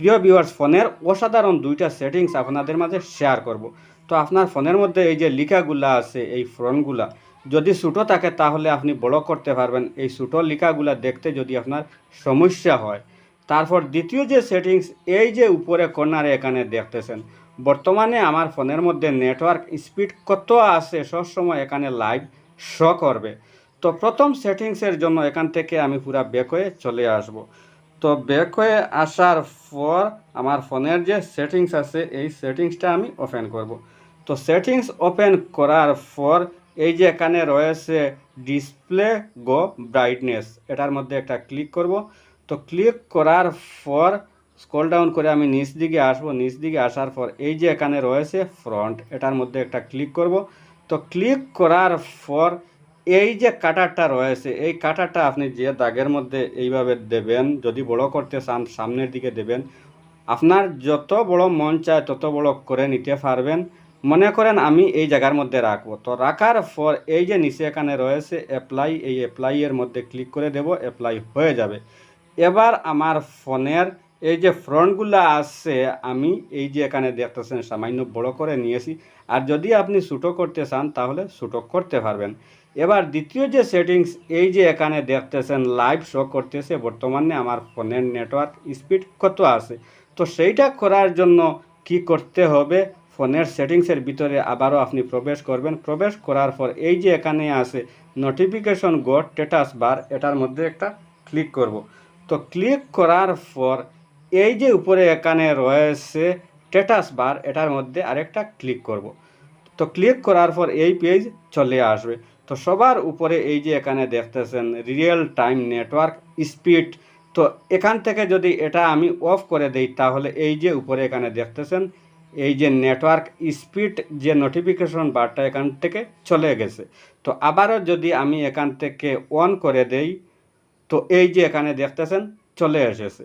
প্রিয় ভিউয়ার্স ফোনের অসাধারণ দুইটা সেটিংস আপনাদের মাঝে শেয়ার করব। তো আপনার ফোনের মধ্যে এই যে লিখাগুলা আছে, এই ফোনগুলা, যদি ছোটো থাকে তাহলে আপনি বড় করতে পারবেন। এই ছোটো লিখাগুলা দেখতে যদি আপনার সমস্যা হয়। তারপর দ্বিতীয় যে সেটিংস এই যে উপরে কর্নারে এখানে দেখতেছেন, বর্তমানে আমার ফোনের মধ্যে নেটওয়ার্ক স্পিড কত আছে সবসময় এখানে লাইভ শো করবে। তো প্রথম সেটিংসের জন্য এখান থেকে আমি পুরা ব্যাক হয়ে চলে আসব। তো ব্যাক হয়ে আসার পর আমার ফোনের যে সেটিংস আছে, এই সেটিংসটা আমি ওপেন করব। তো সেটিংস ওপেন করার পর এই যে এখানে রয়েছে ডিসপ্লে গো ব্রাইটনেস এটার মধ্যে একটা ক্লিক করব। তো ক্লিক করার পর স্ক্রল ডাউন করে আমি নিচ দিকে আসব। নিচ দিকে আসার পর এই যে এখানে রয়েছে ফ্রন্ট এটার মধ্যে একটা ক্লিক করব। তো ক্লিক করার পর এই যে কাটারটা রয়েছে, এই কাটারটা আপনি যে দাগের মধ্যে এইভাবে দেবেন, যদি বড় করতে চান, সামনের দিকে দেবেন, আপনার যত বড় মন চায় তত বড় করে নিতে পারবেন। মনে করেন আমি এই জায়গার মধ্যে রাখব। তো রাখার পর এই যে নিচে এখানে রয়েছে অ্যাপ্লাই এই অ্যাপ্লাইয়ের মধ্যে ক্লিক করে দেব অ্যাপ্লাই হয়ে যাবে। এবার আমার ফোনের এই যে ফ্রন্টগুলো আসছে আমি এই যে এখানে দেখতেছেন, সামান্য বড় করে নিয়েছি। আর যদি আপনি ছোটো করতে চান, তাহলে ছোটো করতে পারবেন। এবার দ্বিতীয় যে সেটিংস এই যে এখানে দেখতেছেন লাইভ শো করতেছে, বর্তমানে আমার ফোনের নেটওয়ার্ক স্পিড কত আছে? তো সেইটা করার জন্য কি করতে হবে? ফোনের সেটিংসের ভিতরে আবারও আপনি প্রবেশ করবেন। প্রবেশ করার পর এই যে এখানে আছে নোটিফিকেশন গো স্ট্যাটাস বার এটার মধ্যে একটা ক্লিক করব। তো ক্লিক করার পর এই যে উপরে এখানে রয়েছে স্ট্যাটাস বার এটার মধ্যে আরেকটা ক্লিক করব। তো ক্লিক করার পর এই পেজ চলে আসবে। তো সবার উপরে এই যে এখানে দেখতেছেন রিয়েল টাইম নেটওয়ার্ক স্পিড তো এখান থেকে যদি এটা আমি অফ করে দেই, তাহলে এই যে উপরে এখানে দেখতেছেন, এই যে নেটওয়ার্ক স্পিড যে নোটিফিকেশন বারটা এখান থেকে চলে গেছে। তো আবারও যদি আমি এখান থেকে অন করে দেই, তো এই যে এখানে দেখতেছেন, চলে এসেছে।